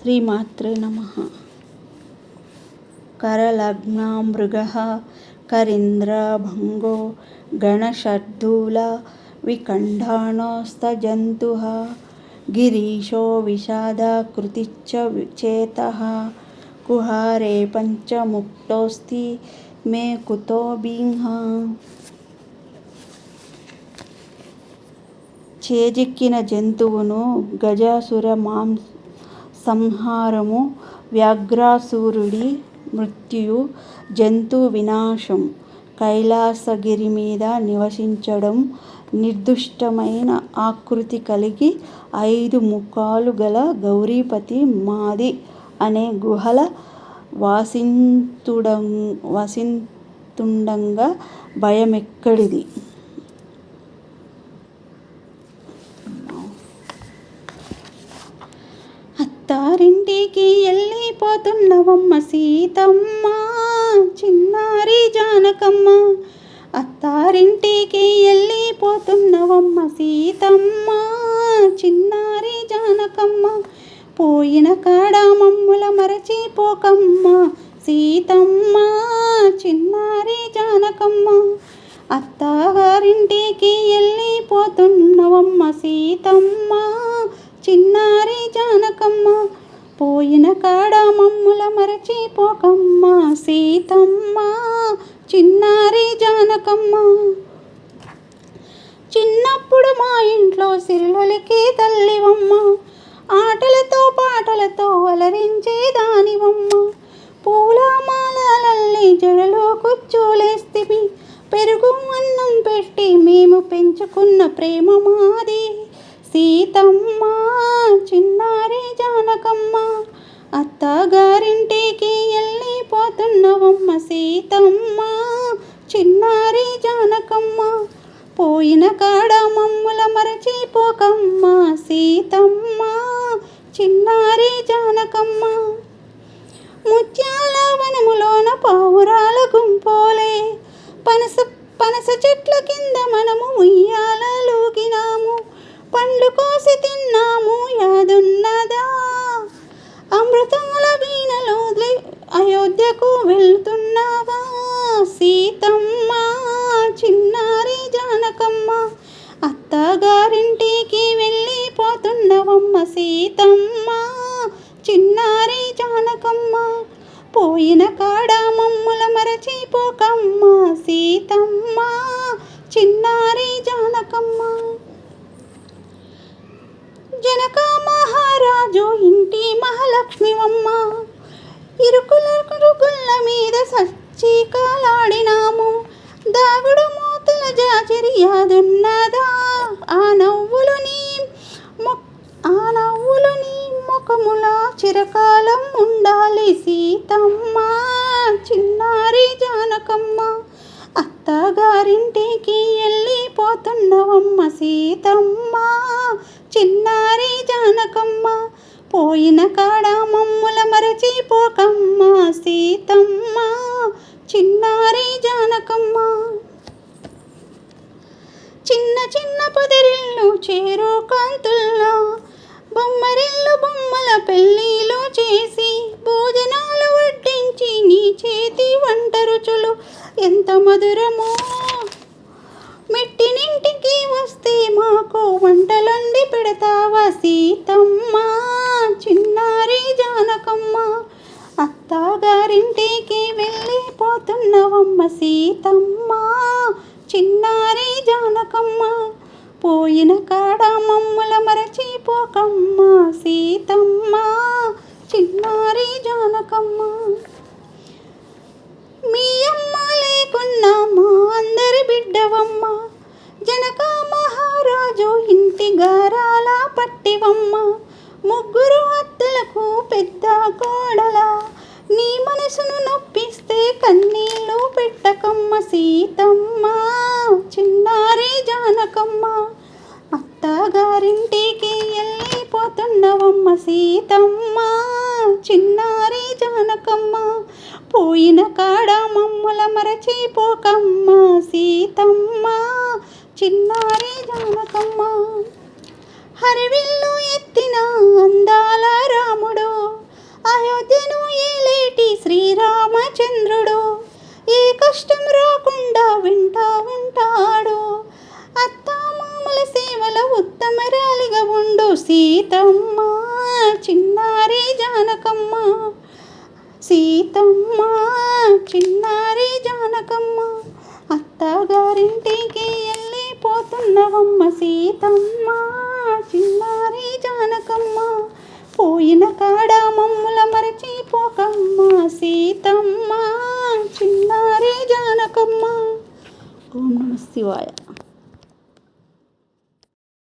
శ్రీమాత్రే నమ కరలగ్నామృగ కరీంద్రభంగో గణషడ్దూల వికండానస్తజంతు గిరీశో విషాదకృతిశ్చ చేతः కుహారే పంచముక్తోస్తి మే కుతో బింహ చేజిక్కిన జంతువును గజాసుర మాంస సంహారము వ్యాఘ్రాసురుడి మృత్యు జంతు వినాశం కైలాసగిరి మీద నివసించడం నిర్దుష్టమైన ఆకృతి కలిగి ఐదు ముఖాలు గల గౌరీపతి మాది అనే గుహల వాసిస్తుండగా భయమెక్కడిది. అత్తారింటికి వెళ్ళిపోతున్నవమ్మ సీతమ్మ చిన్నారి జానకమ్మ. అత్తారింటికి వెళ్ళిపోతున్నవమ్మ సీతమ్మ చిన్నారి జానకమ్మ. పోయిన కాడ మమ్ముల మరచిపోకమ్మ సీతమ్మ చిన్నారి జానకమ్మ. అత్తగారింటికి వెళ్ళిపోతున్నవమ్మ సీతమ్మ చిన్నారి జానకమ్మ. పోయిన కాడ మమ్ముల మరచిపోకమ్మ సీతమ్మ చిన్నారి జానకమ్మ. చిన్నప్పుడు మా ఇంట్లో సిరులకి తల్లివమ్మ ఆటలతో పాటలతో అలరించే దానివమ్మ. పూల మాలలల్లి జడలో కుచ్చోలేస్తిమి పెరుగు అన్నం పెట్టి మేము పెంచుకున్న ప్రేమ మాది. సీతమ్మ చిన్నారి జానకమ్మ అత్తగారింటికి వెళ్ళిపోతున్నవమ్మ సీతమ్మ. చిన్నారి జానకమ్మ. పోయిన కాడ మమ్ముల మరచిపోకమ్మ సీతమ్మ. చిన్నారి జానకమ్మ. ముత్యాల వనములోన పావురాల గుంపోలే. పనస పనస చెట్ల కింద మనము ఉయ్యాలలోకినాము పండ్లు కోసి తిన్నాము యాదున్నదా? అయోధ్యకు వెళ్తున్నావా? సీతమ్మ చిన్నారి జానకమ్మ అత్తగారింటికి వెళ్ళిపోతున్నవమ్మ సీతమ్మ చిన్నారి జానకమ్మ. పోయిన కాడ మమ్ముల మరచిపోకమ్మ సీతమ్మ చిన్నారి జానకమ్మ. జనక మహారాజు ఇంటి మహాలక్ష్మివమ్మ ఇరుకుల కురుకుల మీద సచ్చికాలాడినాము దాగుడు మూతల జాచరి యాదున్నదా ఆ నవ్వులు నీ ఆ నవ్వులు నీ ముఖముల చిరకాలం ఉండాలి సీతమ్మ చిన్నారి జానకమ్మ. అత్తగారింటికి వెళ్ళిపోతున్నవమ్మ సీతమ్మ చిన్నారి జానకమ్మ. పోయిన కాడ మమ్ముల మరచిపోకమ్మ సీతమ్మ చిన్నారి జానకమ్మ. చిన్న చిన్న పొదిరిల్లు చేరు కాంతుల్లో బొమ్మరిల్లు బొమ్మల పెళ్ళిలో చేసి భోజనాలు వడ్డించి నీ చేతి వంట రుచులు ఎంత మధురమో. మెట్టినింటికి వస్తే మాకు వంటలండి పెడతావా సీతమ్మా? చిన్నవమ్మ సీతమ్మ చిన్నారి జానకమ్మ పోయిన కాడ మమ్ముల మరచిపోకమ్మ సీతమ్మ చిన్నారి జానకమ్మ. మీ అమ్మ లేకున్నా మా అందరి బిడ్డవమ్మ జనక మహారాజు ఇంటి గారాల పట్టివమ్మ ముగ్గురు అత్తలకు పెద్ద కోడల నీ మనసును చూస్తే కన్నీళ్ళు పెట్టకమ్మ సీతమ్మ చిన్నారి జానకమ్మ. అత్తగారింటికి వెళ్ళిపోతున్నవమ్మ సీతమ్మ చిన్నారి జానకమ్మ. పోయిన కాడ మమ్ముల మరచిపోకమ్మ సీతమ్మ చిన్నారి జానకమ్మ. హరివిల్లు ఎత్తిన అందాల రాముడు అయోధ్యను శ్రీరామచంద్రుడు ఏ కష్టం రాకుండా వింటా ఉంటాడు అత్తామామల సేవల ఉత్తమరాలిగా ఉండు సీతమ్మ చిన్నారి జానకమ్మ. సీతమ్మ చిన్నారి జానకమ్మ అత్తగారింటికి వెళ్ళిపోతున్నవమ్మ సీతమ్మ చిన్నారి జానకమ్మ. పోయిన కాడ శివాయ